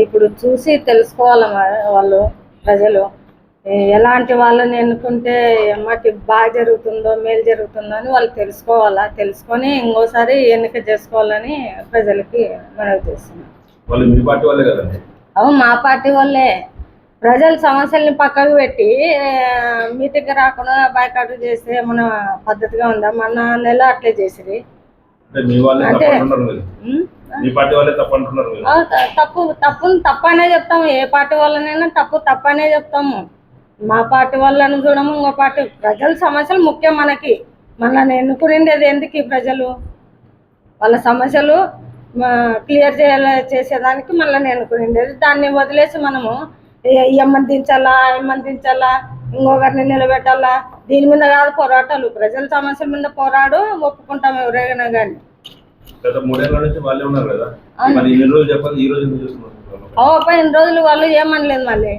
ఇప్పుడు చూసి తెలుసుకోవాలి వాళ్ళు ప్రజలు. ఎలాంటి వాళ్ళని ఎన్నుకుంటే మాకు బాగా జరుగుతుందో మేలు జరుగుతుందో అని వాళ్ళు తెలుసుకోవాలా? తెలుసుకొని ఇంకోసారి ఎన్నిక చేసుకోవాలని ప్రజలకి మనవి చేస్తున్నాం. వాళ్ళు మీ పార్టీ వాళ్ళే కదండి? అవును మా పార్టీ వాళ్ళే. ప్రజల సమస్యల్ని పక్కకు పెట్టి మీటింగ్ రాకుండా బాయ్కాట్ చేస్తే మన పద్ధతిగా ఉందా? మన నెల అట్లే చేసిరి అంటే తప్పు తప్పు తప్పనే చెప్తాము. ఏ పార్టీ వాళ్ళనైనా తప్పు తప్పనే చెప్తాము. మా పార్టీ వాళ్ళని చూడము ఇంకో పార్టీ. ప్రజల సమస్యలు ముఖ్యం మనకి. మనల్ని ఎన్నుకునేది ఎందుకు ప్రజలు? వాళ్ళ సమస్యలు క్లియర్ చేయాల చేసేదానికి మనల్ని ఎన్నుకునేది దాన్ని వదిలేసి మనము ఎమ్మని దించాలా ఎమ్మని దించాలా ఇంకొకరిని నిలబెట్టాలా దీని మీద కాదు పోరాటాలు. ప్రజల సమస్యల మీద పోరాడు ఒప్పుకుంటాం ఎవరైనా కానీ పైన రోజులు వాళ్ళు ఏమనలేదు మళ్ళీ.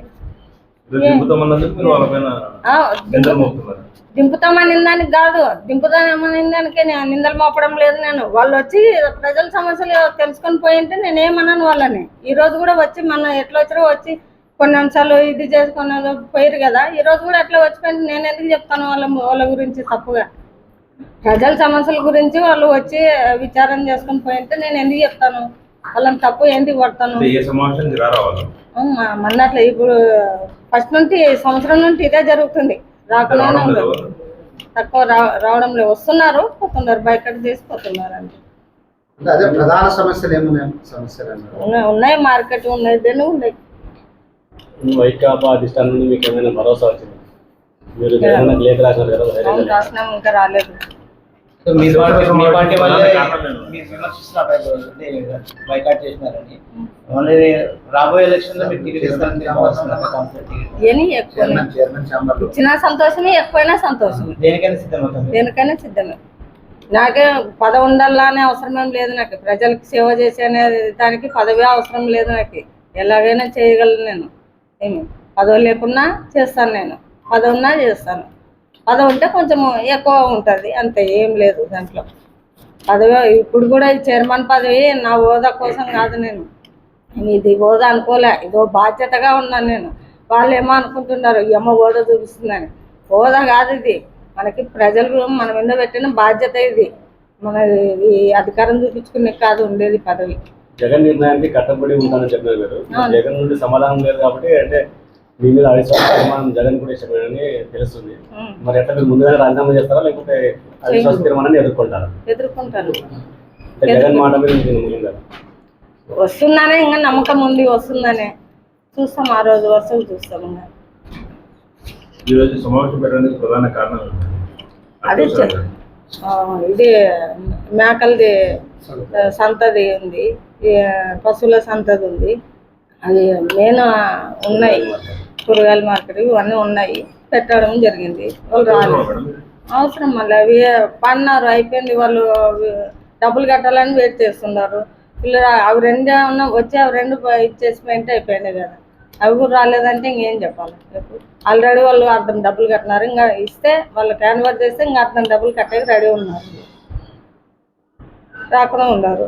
దింపుతామని దానికి కాదు దింపుతామని దానికి నిందలు మోపడం లేదు నేను. వాళ్ళు వచ్చి ప్రజల సమస్యలు తెలుసుకొని పోయింటే నేను ఏమన్నాను వాళ్ళని. ఈ రోజు కూడా వచ్చి మన ఎట్లా వచ్చారో వచ్చి కొన్ని అంశాలు ఇది చేసుకున్న పోయారు కదా. ఈ రోజు కూడా అట్లా వచ్చిపోయింది. నేను ఎందుకు చెప్తాను వాళ్ళ వాళ్ళ గురించి తప్పుగా? ప్రజల సమస్యల గురించి వాళ్ళు వచ్చి విచారణ చేసుకొని పోయింటే నేను ఎందుకు చెప్తాను? వాళ్ళని తప్పు ఎందుకు పడతాను మొన్న అట్లా ఇప్పుడు ఫస్ట్ నుండి సంవత్సరం నుండి ఇదే జరుగుతుంది. రాకుండా? తక్కువ రావడం లేదు వస్తున్నారు పోతున్నారు అదే ప్రధాన సమస్యలు ఏమున్నాయి? సమస్యలు అన్నారు ఉన్నాయి ఉన్నాయి మార్కెట్ ఉన్నాయి దేని ఉన్నాయి? వైకాపా అధిష్టానం నుండి మీకు ఏమైనా భరోసా వచ్చింది? మీరు లేఖ రాసినారు కదా రాసినాం ఇంకా రాలేదు. మీ పార్టీ మీ పార్టీ? మీరు విమర్శిస్తున్నారు బైకాట్ చేసినారని. రాబోయే ఎలక్షన్లో మీరు టికెట్ ఇస్తారని ఇచ్చినా సంతోషమే ఎక్కువైనా సంతోషమే. దేనికైనా సిద్ధమే. నాకే పదవి ఉండాలా అనే అవసరం ఏం లేదు నాకు. ప్రజలకు సేవ చేసే దానికి పదవి అవసరం లేదు నాకు. ఎలాగైనా చేయగలను నేను. ఏమి? పదవి లేకున్నా చేస్తాను నేను. పదవి ఉన్నా చేస్తాను. పదవి ఉంటే కొంచెం ఎక్కువ ఉంటుంది. అంతే ఏం లేదు దాంట్లో. పదవి ఇప్పుడు కూడా చైర్మన్ పదవి నా హోదా కోసం కాదు నేను. ఇది హోదా అనుకోలే. ఇదో బాధ్యతగా ఉన్నాను నేను. వాళ్ళు ఏమో అనుకుంటున్నారు ఏమో హోదా చూపిస్తుందని. హోదా కాదు ఇది. మనకి ప్రజలు మన మీద పెట్టిన బాధ్యత ఇది. మన ఈ అధికారం చూపించుకునే కాదు ఉండేది పదవి. జగన్ నిర్ణయానికి కట్టబడి ఉంటానని చెప్పినారు మీరు. జగన్ నుండి సమాధానం లేదు కాబట్టి అంటే మీ మీద అవిశ్వాస జగన్ కూడా ఇష్టపడని తెలుస్తుంది. మరి ఎట్లా మీరు ముందుగానే రాజీనామా చేస్తారా లేకపోతే అవిశ్వాస తీర్మానాన్ని ఎదుర్కొంటారా? ఎదుర్కొంటాను అంటే జగన్ మాట మీద మీకు నమ్మకం కదా వస్తుందనే ఇంకా నమ్మకం ఉంది వస్తుందనే. చూస్తాం ఆ రోజు వరుసలు చూస్తాం ఇంకా. ఈ రోజు సమావేశం పెట్టడానికి ప్రధాన కారణం? అదే ఇది మేకలది సంతది. ఉంది. పశువుల సంతది ఉంది. అవి మెయిన్ ఉన్నాయి. కూరగాయల మార్కెట్ ఇవన్నీ ఉన్నాయి. పెట్టడం జరిగింది. వాళ్ళు రాలేదు. అవసరం మళ్ళీ అవి పన్నారు అయిపోయింది. వాళ్ళు డబ్బులు కట్టాలని వెయిట్ చేస్తున్నారు. రా- అవి రెండే ఉన్న వచ్చి అవి రెండు ఇచ్చేసి పోయింటే అయిపోయినాయి కదా. అవి కూడా రాలేదంటే ఇంకేం చెప్పాలి? చెప్పు ఆల్రెడీ వాళ్ళు అర్థం డబ్బులు కట్టినారు. ఇంకా ఇస్తే వాళ్ళు క్యాన్వర్ చేస్తే ఇంకా అర్థం డబ్బులు కట్టేకి రెడీ ఉన్నారు. రాకుండా ఉన్నారు